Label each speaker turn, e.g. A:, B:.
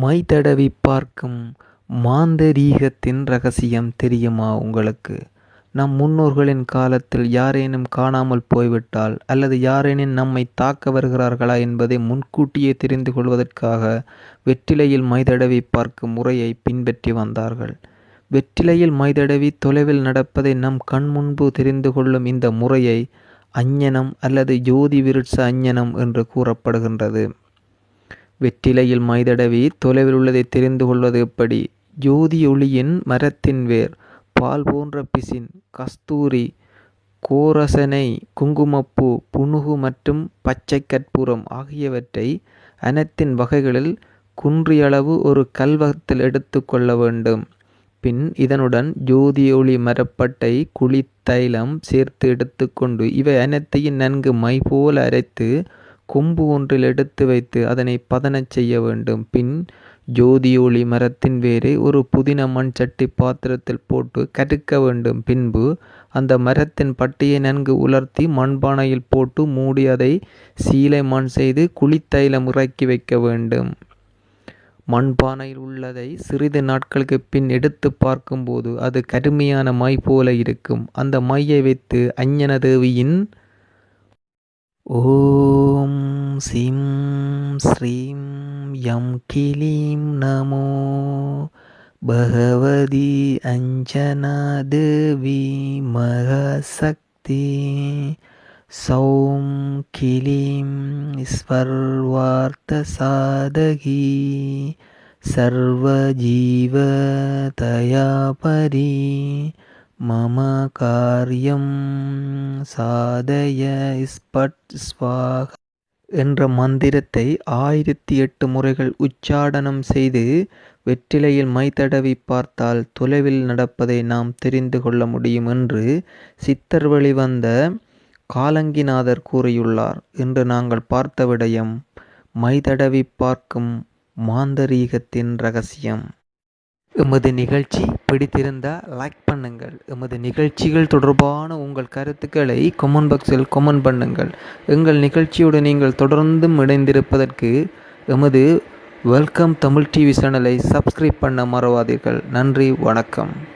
A: My தடவி பார்க்கும் மாந்தரீகத்தின் ரகசியம் தெரியுமா உங்களுக்கு? நம் முன்னோர்களின் காலத்தில் யாரேனும் காணாமல் போய்விட்டால் அல்லது யாரேனும் நம்மைத் தாக்க வருகிறார்களா என்பதை முன்கூட்டியே தெரிந்து கொள்வதற்காக வெற்றிலையில் மைதடவி பார்க்கும் முறையை பின்பற்றி வந்தார்கள். வெற்றிலையில் மைதடவி தொலைவில் நடப்பதை நம் கண் முன்பு தெரிந்து கொள்ளும் இந்த முறையை அஞ்ஞனம் அல்லது ஜோதி விருட்ச அஞ்ஞனம் என்று கூறப்படுகின்றது. வெற்றிலையில் மைதடவி தொலைவில் உள்ளதை தெரிந்து கொள்வது எப்படி? ஒளியின் மரத்தின் வேர், பால் போன்ற பிசின், கஸ்தூரி, கோரசனை, குங்குமப்பூ, புனுகு மற்றும் பச்சை கற்பூரம் ஆகியவற்றை அனைத்தின் வகைகளில் குன்றியளவு ஒரு கல்வத்தில் எடுத்து கொள்ள வேண்டும். பின் இதனுடன் யோதியொளி மரப்பட்டை, குளித்தைலம் சேர்த்து எடுத்துக்கொண்டு இவை அனைத்தையும் நன்கு மை போல அரைத்து கொம்பு ஒன்றில் எடுத்து வைத்து அதனை பதனச் செய்ய வேண்டும். பின் ஜோதியொளி மரத்தின் வேரை ஒரு புதின மண் சட்டி பாத்திரத்தில் போட்டு கருக்க வேண்டும். பின்பு அந்த மரத்தின் பட்டியை நன்கு உலர்த்தி மண்பானையில் போட்டு மூடி அதை சீலை மண் செய்து குளித்தைலம் இறக்கி வைக்க வேண்டும். மண்பானையில் உள்ளதை சிறிது நாட்களுக்குப் பின் எடுத்துப் பார்க்கும்போது அது கருமையான மை போல இருக்கும். அந்த மையை வைத்து அஞ்சன தேவியின் ஓ सिं श्रीं यं किलीं नमो। भगवती अञ्जनादेवी अञ्जनादवीमहशक्ति सौं किलीं स्पर्वार्थसाधगी सर्वजीवतया परी मम कार्यं साधय स्पट् स्वाहा। என்ற மந்திரத்தை ஆயிரத்தி எட்டு முறைகள் உச்சாடனம் செய்து வெற்றிலையில் மை பார்த்தால் தொலைவில் நடப்பதை நாம் தெரிந்து கொள்ள முடியும் என்று சித்தர் வழிவந்த காலங்கிநாதர் கூறியுள்ளார். என்று நாங்கள் பார்த்த விடயம் மை பார்க்கும் மாந்தரீகத்தின் ரகசியம். எமது நிகழ்ச்சி பிடித்திருந்தால் லைக் பண்ணுங்கள். எமது நிகழ்ச்சிகள் தொடர்பான உங்கள் கருத்துக்களை கொமெண்ட் பாக்ஸில் கொமெண்ட் பண்ணுங்கள். எங்கள் நிகழ்ச்சியோடு நீங்கள் தொடர்ந்தும் இணைந்திருப்பதற்கு எமது வெல்கம் தமிழ் டிவி சேனலை சப்ஸ்கிரைப் பண்ண மறவாதீர்கள். நன்றி வணக்கம்.